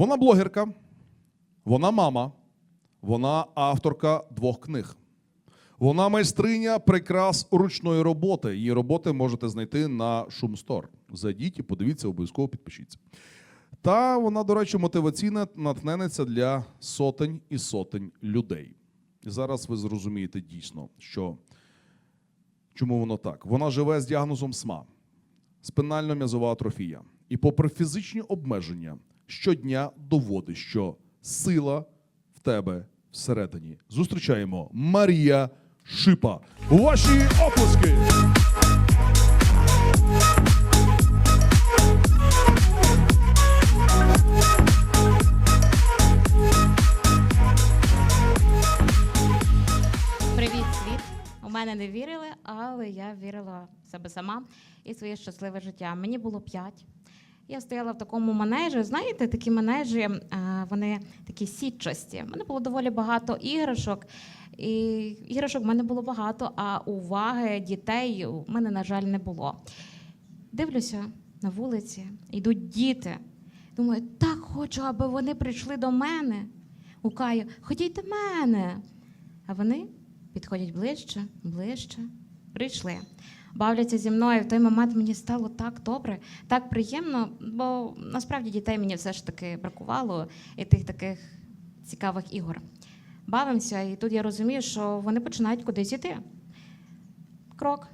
Вона блогерка, вона мама, вона авторка двох книг. Вона майстриня прикрас ручної роботи. Її роботи можете знайти на Шумстор. Зайдіть і подивіться, обов'язково підпишіться. Та вона, до речі, мотиваційна натхненниця для сотень і сотень людей. І зараз ви зрозумієте дійсно, що чому воно так. Вона живе з діагнозом СМА, спинально-м'язова атрофія. І, попри фізичні обмеження, щодня доводить, що сила в тебе всередині. Зустрічаємо Марія Шипа. Ваші! У мене не вірили, але я вірила в себе сама і своє щасливе життя. Мені було п'ять. Я стояла в такому манежі. Знаєте, такі манежі, е, вони такі сітчасті. У мене було доволі багато іграшок. І іграшок в мене було багато, а уваги дітей у мене, на жаль, не було. Дивлюся на вулиці, йдуть діти. Думаю, так хочу, аби вони прийшли до мене. Гукаю, ходіть до мене. А вони підходять ближче, ближче, прийшли. Бавляться зі мною. В той момент мені стало так добре, так приємно, бо насправді дітей мені все ж таки бракувало і тих таких цікавих ігор. Бавимося, і тут я розумію, що вони починають кудись іти. Крок,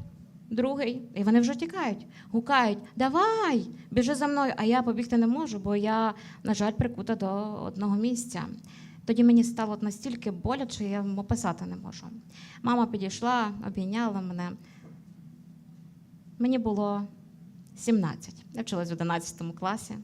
другий, і вони вже тікають, гукають: Давай, біжи за мною. А я побігти не можу, бо я, на жаль, прикута до одного місця. Тоді мені стало настільки боляче, я описати не можу. Мама підійшла, обійняла мене. Мені було 17. Я вчилась в 11 класі.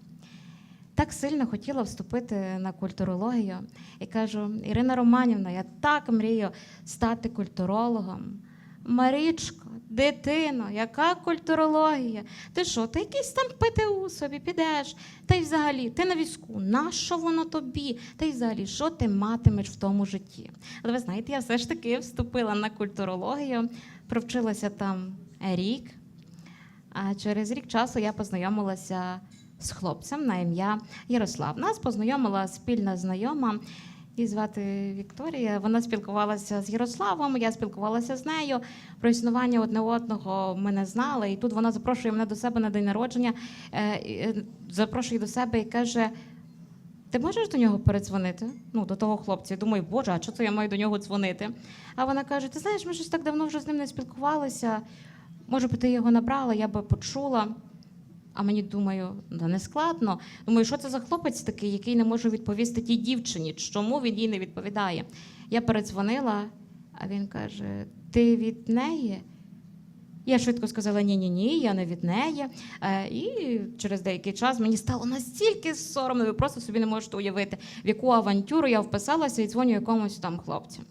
Так сильно хотіла вступити на культурологію. І кажу: Ірина Романівна, я так мрію стати культурологом. Марічко, дитино, яка культурологія? Ти що, ти якийсь там ПТУ собі підеш? Та й взагалі, ти на візку, нащо воно тобі? Та й взагалі, що ти матимеш в тому житті? Але ви знаєте, я все ж таки вступила на культурологію, провчилася там рік. А через рік часу я познайомилася з хлопцем на ім'я Ярослав. Нас познайомила спільна знайома. Її звати Вікторія. Вона спілкувалася з Ярославом, я спілкувалася з нею. Про існування одне одного ми не знали. І тут вона запрошує мене до себе на день народження, е, е, запрошує до себе і каже: ти можеш до нього передзвонити? Ну, до того хлопця. Я думаю, боже, а чого це я маю до нього дзвонити? А вона каже: Ти знаєш, ми щось так давно вже з ним не спілкувалися. Може би ти його набрала, я би почула. А мені думаю, да не складно. Думаю, що це за хлопець такий, який не може відповісти тій дівчині, чому він їй не відповідає. Я передзвонила, а він каже: Ти від неї? Я швидко сказала: ні, ні, ні, я не від неї. Е, І через деякий час мені стало настільки соромно, ви просто собі не можете уявити, в яку авантюру я вписалася і дзвоню якомусь там хлопцю.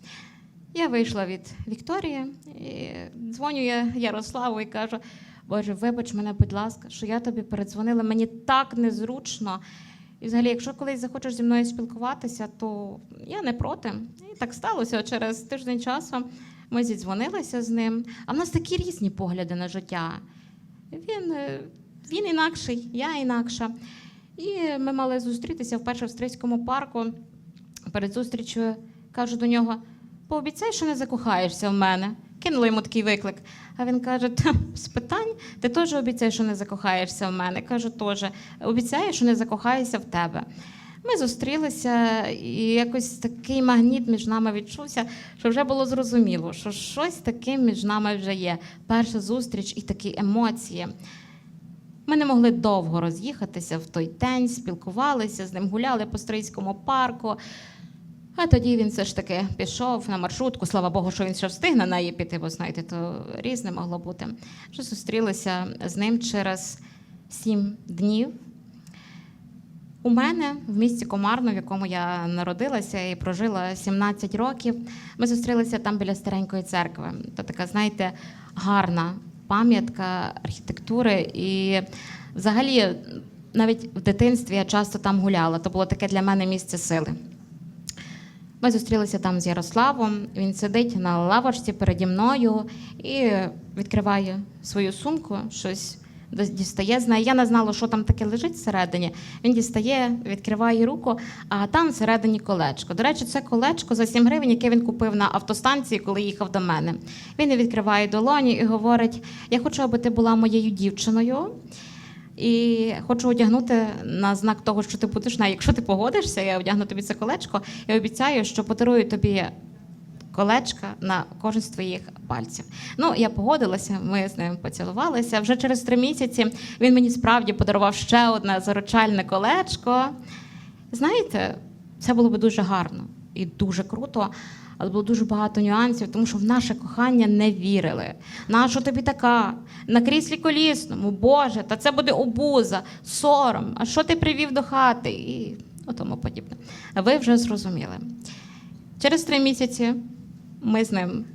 Я вийшла від Вікторії, і дзвоню я Ярославу і кажу: Боже, вибач мене, будь ласка, що я тобі передзвонила. Мені так незручно. І взагалі, якщо колись захочеш зі мною спілкуватися, то я не проти. І так сталося через тиждень часу. Ми зідзвонилися з ним. А в нас такі різні погляди на життя. Він, е, він інакший, я інакша. І ми мали зустрітися вперше в Стрийському парку. Перед зустрічю кажу до нього: пообіцяй, що не закохаєшся в мене. Кинула йому такий виклик. А він каже: з питань, ти теж обіцяєш, що не закохаєшся в мене. Кажу, теж обіцяю, що не закохаюся в тебе. Ми зустрілися, і якось такий магніт між нами відчувся, що вже було зрозуміло, що щось таке між нами вже є. Перша зустріч і такі емоції. Ми не могли довго роз'їхатися в той день, спілкувалися з ним, гуляли по Стрийському парку. А тоді він все ж таки пішов на маршрутку. Слава Богу, що він ще встиг на неї піти, бо знаєте, то різне могло бути. Що зустрілися з ним через сім днів. У мене в місті Комарно, в якому я народилася і прожила 17 років. Ми зустрілися там біля старенької церкви. Це така, знаєте, гарна пам'ятка архітектури. І взагалі, навіть в дитинстві я часто там гуляла. То було таке для мене місце сили. Ми зустрілися там з Ярославом. Він сидить на лавочці переді мною і відкриває свою сумку, щось Дістає з неї. Я не знала, що там таке лежить всередині. Він дістає, відкриває руку, а там всередині колечко. До речі, це колечко за 7 гривень, яке він купив на автостанції, коли їхав до мене. Він відкриває долоні і говорить: Я хочу, аби ти була моєю дівчиною. І хочу одягнути на знак того, що ти будеш на. Якщо ти погодишся, я одягну тобі це колечко і обіцяю, що подарую тобі колечка на кожен з твоїх пальців. Ну, я погодилася, ми з ним поцілувалися. Вже через три місяці він мені справді подарував ще одне заручальне колечко. Знаєте, це було би дуже гарно і дуже круто, але було дуже багато нюансів, тому що в наше кохання не вірили. На що тобі така? На кріслі колісному, Боже, та це буде обуза, сором. А що ти привів до хати? І тому подібне. Ви вже зрозуміли. Через три місяці ми з ним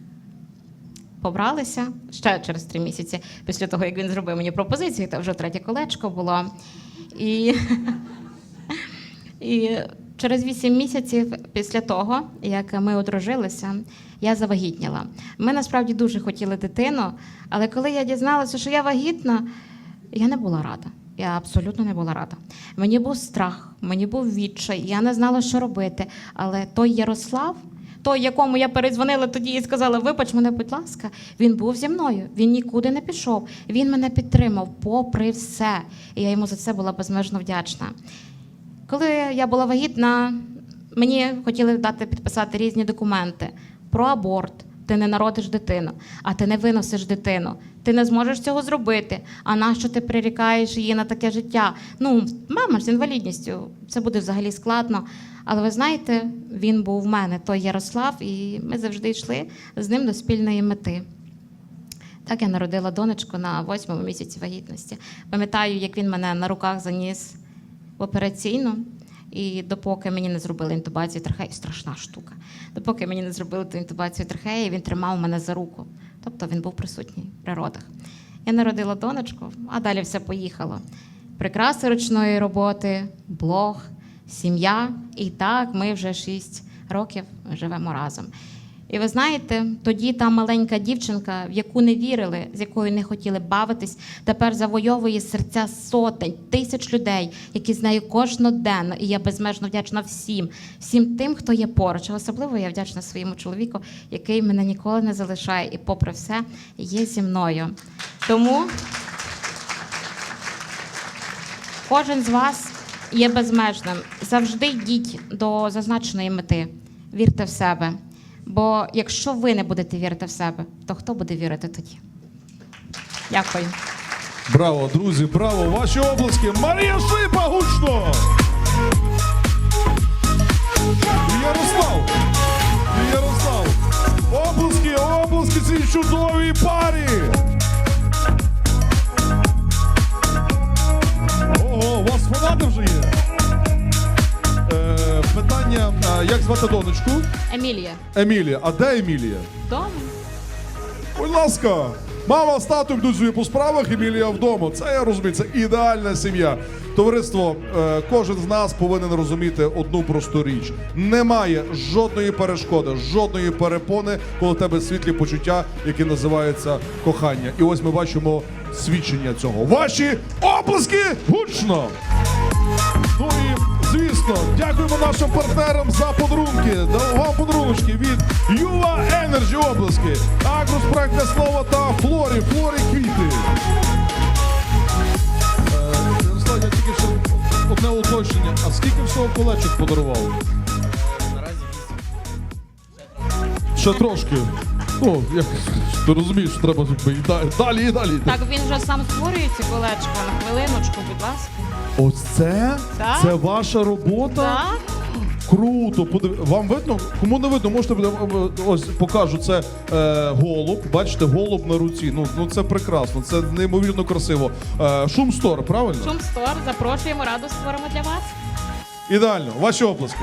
побралися ще через три місяці після того, як він зробив мені пропозицію, це вже третє колечко було. І, і через вісім місяців після того, як ми одружилися, я завагітніла. Ми насправді дуже хотіли дитину, але коли я дізналася, що я вагітна, я не була рада. Я абсолютно не була рада. Мені був страх, мені був відчай, я не знала, що робити. Але той Ярослав, той, якому я перезвонила тоді і сказала, вибач мене, будь ласка, він був зі мною, він нікуди не пішов. Він мене підтримав, попри все. І я йому за це була безмежно вдячна. Коли я була вагітна, мені хотіли дати підписати різні документи про аборт. Ти не народиш дитину, а ти не виносиш дитину. Ти не зможеш цього зробити. А нащо ти прирікаєш її на таке життя? Ну, мама ж з інвалідністю, це буде взагалі складно. Але ви знаєте, він був в мене, той Ярослав, і ми завжди йшли з ним до спільної мети. Так я народила донечку на восьмому місяці вагітності. Пам'ятаю, як він мене на руках заніс в операційну. І допоки мені не зробили інтубацію трахеї, страшна штука. Допоки мені не зробили ту інтубацію трахеї, він тримав мене за руку. Тобто він був присутній при родах. Я народила донечку, а далі все поїхало. Прикраси ручної роботи, блог, сім'я. І так ми вже шість років живемо разом. І ви знаєте, тоді та маленька дівчинка, в яку не вірили, з якою не хотіли бавитись, тепер завойовує серця сотень, тисяч людей, які з нею кожноденно. І я безмежно вдячна всім, всім тим, хто є поруч. Особливо я вдячна своєму чоловіку, який мене ніколи не залишає і, попри все, є зі мною. Тому кожен з вас є безмежним. Завжди йдіть до зазначеної мети. Вірте в себе. Бо якщо ви не будете вірити в себе, то хто буде вірити тоді? Дякую. Браво, друзі, браво! Ваші обласки! Марія Шипа гучно! Ярослав! Ярослав! Обласки, обласки цій чудовій парі! Звати донечку? Емілія, Емілія. А де Емілія? вдома? Будь ласка, мама з татом йдуть собі по справах, Емілія вдома. Це я розумію, це ідеальна сім'я. Товариство, е, кожен з нас повинен розуміти одну просту річ: немає жодної перешкоди, жодної перепони, коли в тебе світлі почуття, які називаються кохання. І ось ми бачимо свідчення цього. Ваші оплески гучно! Ну і звісно, дякуємо нашим партнерам за подарунки. Да, Вам подаруночки від Юла Енерджі обласки, Агрос проектне слово та Флорі, Флорі квіти. Е, Ярослав, я тільки ще одне уточнення. А скільки всього колечок подарував? Наразі Ще трошки. Ну, як ти розумієш, що треба далі і далі. Так він вже сам створює ці колечка. На хвилиночку, будь ласка. Ось це? Так. Це ваша робота? Так? Круто, подив... вам видно? Кому не видно, можете буде- ось покажу. Це е, голуб. Бачите, голуб на руці. Ну, ну це прекрасно, це неймовірно красиво. Е, Шумстор, правильно? Шумстор, запрошуємо, раду створимо для вас. Ідеально, ваші оплески.